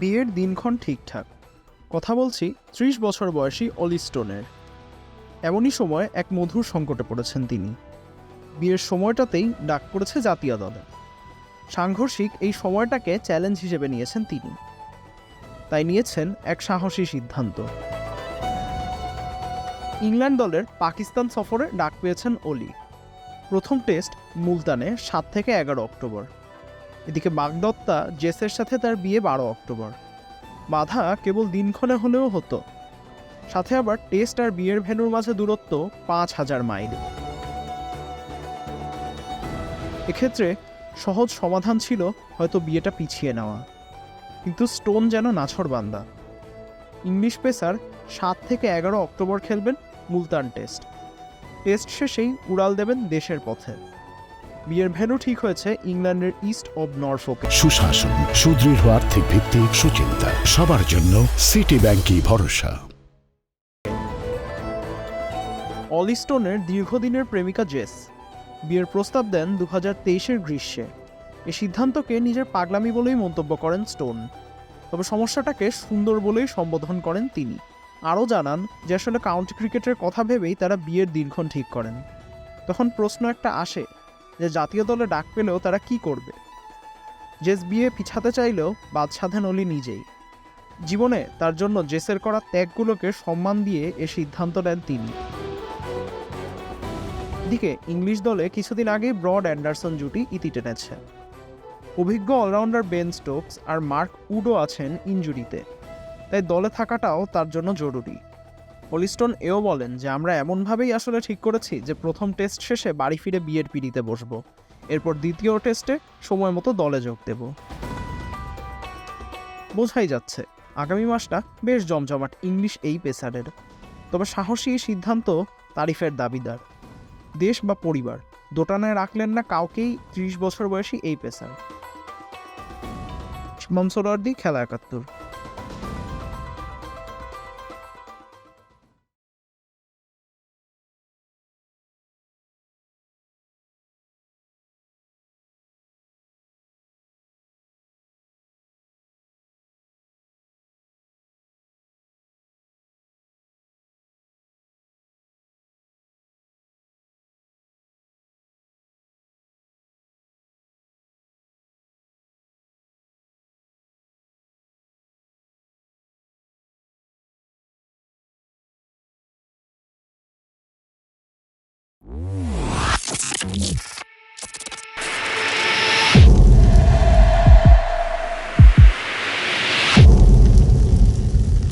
বিয়ের দিনক্ষণ ঠিকঠাক। কথা বলছি ত্রিশ বছর বয়সী অলিস্টোনের এমনই সময় এক মধুর সংকটে পড়েছেন তিনি। বিয়ের সময়টাতেই ডাক পড়েছে জাতীয় দলে সাংঘর্ষিক এই সময়টাকে চ্যালেঞ্জ হিসেবে নিয়েছেন তিনি। তাই নিয়েছেন এক সাহসী সিদ্ধান্ত। ইংল্যান্ড দলের পাকিস্তান সফরে ডাক পেয়েছেন অলি। প্রথম টেস্ট মুলতানে সাত থেকে এগারো অক্টোবর। এদিকে বাগদত্তা জেসের সাথে তার বিয়ে বারো অক্টোবর। বাধা কেবল দিনক্ষণে হলেও হতো। সাথে আবার টেস্ট আর বিয়ের ভেন্যুর মাঝে দূরত্ব পাঁচ হাজার মাইল। এক্ষেত্রে সহজ সমাধান ছিল হয়তো বিয়েটা পিছিয়ে নেওয়া। কিন্তু স্টোন যেন নাছর বান্দা ইংলিশ পেসার সাত থেকে এগারো অক্টোবর খেলবেন মুলতান টেস্ট। টেস্ট শেষেই উড়াল দেবেন দেশের পথে। বিয়ের ভেন্যু ঠিক হয়েছে ইংল্যান্ডের ইস্ট অব নরফোকে। সুশাসন সুদৃঢ় আর্থিক ভিত্তি সুচিন্তা সবার জন্য সিটি ব্যাংকই ভরসা। অলিস্টোনের দীর্ঘদিনের প্রেমিকা জেস বিয়ের প্রস্তাব দেন দু হাজার তেইশের গ্রীষ্মে। এ সিদ্ধান্তকে নিজের পাগলামি বলেই মন্তব্য করেন স্টোন। তবে সমস্যাটাকে সুন্দর বলেই সম্বোধন করেন তিনি। আরও জানান যে আসলে কাউন্টি ক্রিকেটের কথা ভেবেই তারা বিয়ের দিনক্ষণ ঠিক করেন। তখন প্রশ্ন একটা আসে যে জাতীয় দলে ডাক পেলেও তারা কি করবে? জেস বিয়ে পিছাতে চাইলেও বাদ সাধেন অলি নিজেই। জীবনে তার জন্য জেসের করা ত্যাগগুলোকে সম্মান দিয়ে এ সিদ্ধান্ত নেন তিনি। দিকে, ইংলিশ দলে কিছুদিন আগেই ব্রড অ্যান্ডারসন জুটি ইতি টেনেছে। অভিজ্ঞ অলরাউন্ডার বেন স্টোকস আর মার্ক উডো আছেন ইনজুরিতে। তাই দলে থাকাটাও তার জন্য জরুরি। হলিস্টন এও বলেন যে, আমরা এমনভাবেই আসলে ঠিক করেছি যে, প্রথম টেস্ট শেষে বাড়ি ফিরে বিয়ের পিড়িতে বসবো। এরপর দ্বিতীয় টেস্টে সময় মতো দলে যোগ দেব। বোঝাই যাচ্ছে, আগামী মাসটা বেশ জমজমাট ইংলিশ এই পেসারের। তবে সাহসী এই সিদ্ধান্ত তারিফের দাবিদার। দেশ বা পরিবার, দোটানায় রাখলেন না কাউকেই ত্রিশ বছর বয়সী এই পেসার। সোলার্দি খেলা একাত্তর।